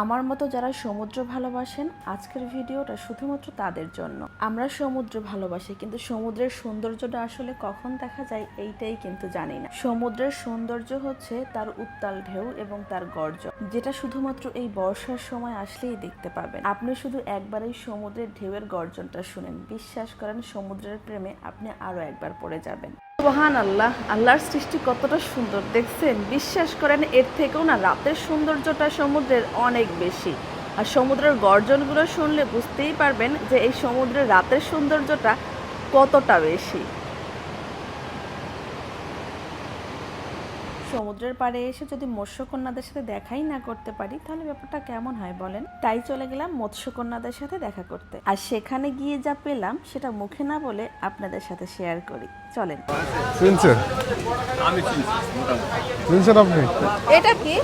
আমার মতো যারা সমুদ্র ভালোবাসেন, আজকের ভিডিওটা শুধুমাত্র তাদের জন্য। আমরা সমুদ্র ভালোবাসি, কিন্তু সমুদ্রের সৌন্দর্যটা আসলে কখন দেখা যায় এইটাই কিন্তু জানি না। সমুদ্রের সৌন্দর্য হচ্ছে তার উত্তাল ঢেউ এবং তার গর্জন, যেটা শুধুমাত্র এই বর্ষার সময় আসলেই দেখতে পাবেন। আপনি শুধু একবার এই সমুদ্রের ঢেউয়ের গর্জনটা শুনেন। বিশ্বাস করেন, সমুদ্রের প্রেমে আপনি আরও একবার পড়ে যাবেন। মহান আল্লাহ আল্লাহর সৃষ্টি কতটা সুন্দর, দেখছেন? বিশ্বাস করেন, এর থেকেও না রাতের সৌন্দর্যটা সমুদ্রের অনেক বেশি। আর সমুদ্রের গর্জনগুলো শুনলে বুঝতেই পারবেন যে এই সমুদ্রের রাতের সৌন্দর্যটা কতটা বেশি। সমুদ্রের পাড়ে এসে যদি মৎস্যকন্যাদের সাথে দেখাই না করতে পারি তাহলে ব্যাপারটা কেমন হয় বলেন? তাই চলে গেলাম মৎস্যকন্যাদের সাথে দেখা করতে। আর সেখানে গিয়ে যা পেলাম সেটা মুখে না বলে আপনাদের সাথে শেয়ার করি। চলেন। চিনছেন আমি চিনছেন আপনি? এটা কি?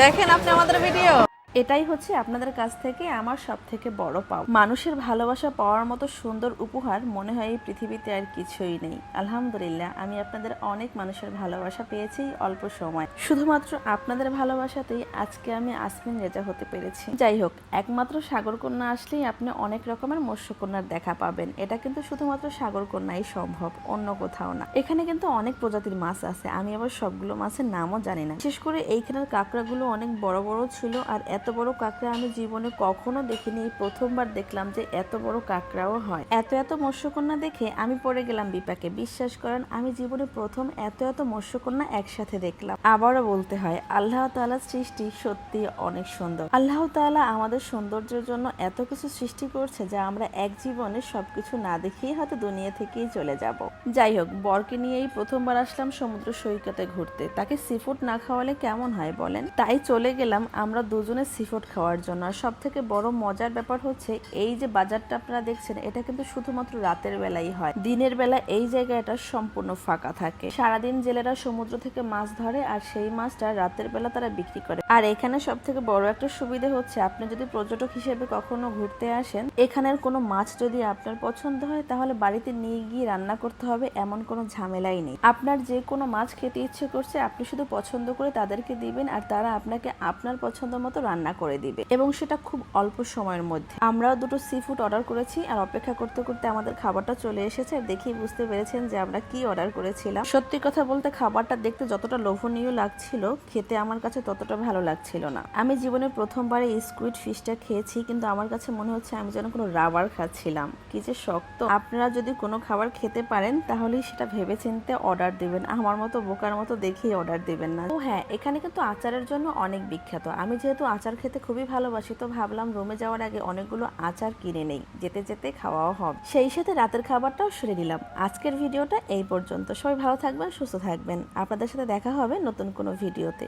দেখেন আপনি আমাদের ভিডিও এটাই হচ্ছে আপনাদের কাছ থেকে আমার সব থেকে বড় পাও মানুষের ভালোবাসা পাওয়ার মতো সুন্দর উপহার মনে হয় এই পৃথিবীতে আর কিছুই নেই। আলহামদুলিল্লাহ, আমি আপনাদের অনেক মানুষের ভালোবাসা পেয়েছি অল্প সময়। শুধুমাত্র আপনাদের ভালোবাসাতেই আজকে আমি আসমিন রেজা হতে পেরেছি। যাই হোক, একমাত্র সাগরকন্যা আসলেই আপনি অনেক রকমের মৎস্যকন্যার দেখা পাবেন। এটা কিন্তু শুধুমাত্র সাগরকন্যাই সম্ভব, অন্য কোথাও না। এখানে কিন্তু অনেক প্রজাতির মাছ আছে, আমি আবার সবগুলো মাছের নামও জানি না। বিশেষ করে এইখানের কাঁকড়াগুলো অনেক বড় বড় ছিল আর এত বড় কাঁকড়া আমি জীবনে কখনো দেখিনি। প্রথমবার দেখলাম যে এত বড় কাঁকড়াও হয়। এত এত মৎস্যকন্যা দেখে আমি পড়ে গেলাম বিপাকে। বিশ্বাস করেন, আমি জীবনে প্রথম এত এত মৎস্যকন্যা একসাথে দেখলাম। আবারও বলতে হয়, আল্লাহ তাআলার সৃষ্টি সত্যি অনেক সুন্দর। আল্লাহ তাআলা আমাদের সৌন্দর্যের জন্য এত কিছু সৃষ্টি করছে যা আমরা এক জীবনে সবকিছু না দেখেই হয়তো দুনিয়া থেকেই চলে যাব। যাই হোক, বরকে নিয়েই প্রথমবার আসলাম সমুদ্র সৈকতে ঘুরতে। তাকে সিফুড না খাওয়ালে কেমন হয় বলেন? তাই চলে গেলাম, আমরা দুজনে সিফুড খাওয়ার জন্য। আর সব থেকে বড় মজার ব্যাপার হচ্ছে, এই যে বাজারটা আপনারা দেখছেন, এটা কিন্তু শুধুমাত্র রাতের বেলাই হয়। দিনের বেলা এই জায়গাটা সম্পূর্ণ ফাঁকা থাকে। সারাদিন জেলেরা সমুদ্র থেকে মাছ ধরে, আর সেই মাছটা রাতের বেলা তারা বিক্রি করে। আর এখানে সব থেকে বড় একটা সুবিধা হচ্ছে, আপনি যদি পর্যটক হিসেবে কখনো ঘুরতে আসেন, এখানের কোনো মাছ যদি আপনার পছন্দ হয়, তাহলে বাড়িতে নিয়ে গিয়ে রান্না করতে হবে, এমন কোনো ঝামেলাই নেই। আপনার যে কোনো মাছ খেতে ইচ্ছে করছে, আপনি শুধু পছন্দ করে তাদেরকে দিবেন, আর তারা আপনাকে আপনার পছন্দ মতো রান্না করে দিবে। এবং সেটা খুব অল্প সময়ের মধ্যে। আমরাও দুটো সি ফুড অর্ডার করেছি আর অপেক্ষা করতে করতে আমাদের খাবারটা চলে এসেছে। দেখেই বুঝতে পেরেছেন যে আমরা কি অর্ডার করেছিলাম। সত্যি কথা বলতে খাবারটা দেখতে যতটা লোভনীয় লাগছিল, খেতে আমার কাছে ততটা ভালো লাগছিল না। আমি জীবনে প্রথমবার স্কুইড ফিশটা খেয়েছি, কিন্তু আমার কাছে মনে হচ্ছে আমি যেন কোনো রাবার খাচ্ছিলাম। কি যে শক্ত। আপনারা যদি কোনো খাবার খেতে পারেন, তাহলেই সেটা ভেবে চিনতে অর্ডার দিবেন। আমার মতো বোকার মতো দেখেই অর্ডার দিবেন না। ও হ্যাঁ এখানে কিন্তু আচারের জন্য অনেক বিখ্যাত। আমি যেহেতু আচার খেতে খুবই ভালোবাসি, তো ভাবলাম রুমে যাওয়ার আগে অনেকগুলো আচার কিনে নেই, যেতে যেতে খাওয়াও হবে। সেই সাথে রাতের খাবারটাও সরে নিলাম। আজকের ভিডিওটা এই পর্যন্ত। সবাই ভালো থাকবেন, সুস্থ থাকবেন। আপনাদের সাথে দেখা হবে নতুন কোনো ভিডিওতে।